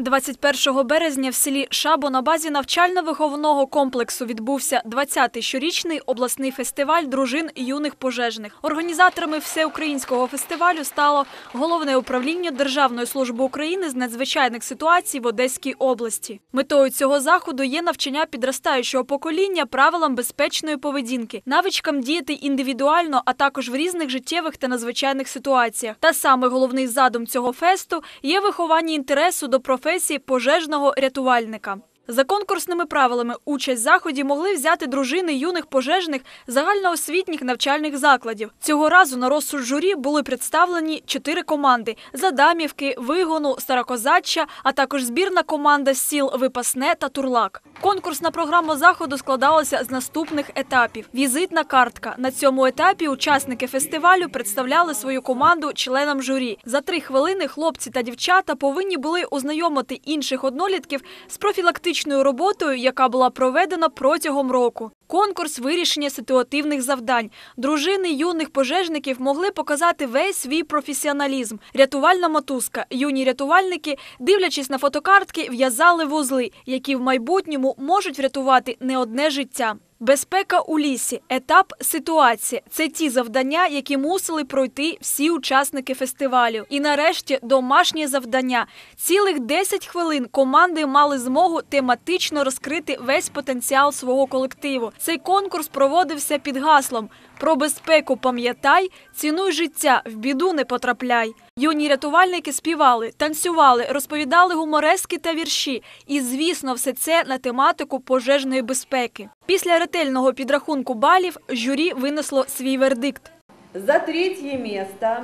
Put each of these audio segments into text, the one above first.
21 березня в селі Шабо на базі навчально-виховного комплексу відбувся 20-й щорічний обласний фестиваль дружин юних пожежних. Організаторами всеукраїнського фестивалю стало головне управління Державної служби України з надзвичайних ситуацій в Одеській області. Метою цього заходу є навчання підростаючого покоління правилам безпечної поведінки, навичкам діяти індивідуально, а також в різних життєвих та надзвичайних ситуаціях. Та саме головний задум цього фесту є виховання інтересу до професії пожежного рятувальника. За конкурсними правилами участь в заході могли взяти дружини юних пожежних загальноосвітніх навчальних закладів. Цього разу на розсуд журі були представлені чотири команди: Задамівки, Вигону, Старокозаччя, а також збірна команда сіл Випасне та Турлак. Конкурсна програма заходу складалася з наступних етапів: візитна картка. На цьому етапі учасники фестивалю представляли свою команду членам журі. За три хвилини хлопці та дівчата повинні були ознайомити інших однолітків з профілактичною роботою, яка була проведена протягом року. Конкурс вирішення ситуативних завдань. Дружини юних пожежників могли показати весь свій професіоналізм. Рятувальна мотузка. Юні рятувальники, дивлячись на фотокартки, в'язали вузли, які в майбутньому можуть врятувати не одне життя. Безпека у лісі, етап ситуації це ті завдання, які мусили пройти всі учасники фестивалю. І нарешті домашнє завдання. Цілих 10 хвилин команди мали змогу тематично розкрити весь потенціал свого колективу. Цей конкурс проводився під гаслом про безпеку пам'ятай, цінуй життя, в біду не потрапляй. Юні рятувальники співали, танцювали, розповідали гуморески та вірші. І, звісно, все це на тематику пожежної безпеки. Після ретельного підрахунку балів журі винесло свій вердикт. За третє місце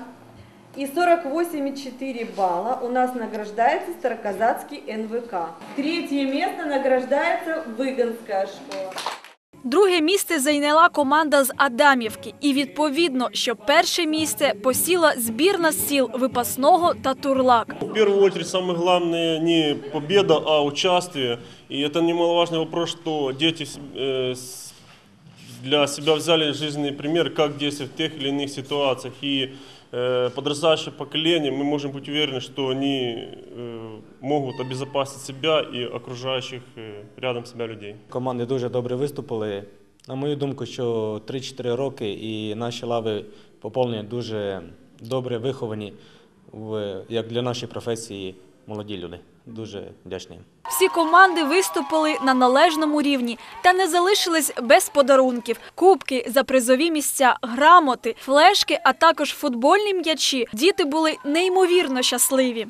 и 48,4 балла у нас награждается Староказацкий НВК. Третье место награждается Выгонская школа. Друге місце зайняла команда з Адамівки. І відповідно, що перше місце посіла збірна з сіл Випасного та Турлак. В первую очередь самое главное не победа, а участие. И это немаловажный вопрос, что дети э, с- для себя взяли жизненный пример, как действовать в тех или иных ситуациях. И э, подрастающее поколение, мы можем быть уверены, что они э, могут обезопасить себя и окружающих э, рядом себя людей. Команди дуже добре виступили. На мою думку, що 3-4 роки і наші лави поповнені дуже добре виховані, в, як для нашої професії молоді люди. Дуже вдячні. Всі команди виступили на належному рівні та не залишились без подарунків: кубки за призові місця, грамоти, флешки, а також футбольні м'ячі. Діти були неймовірно щасливі.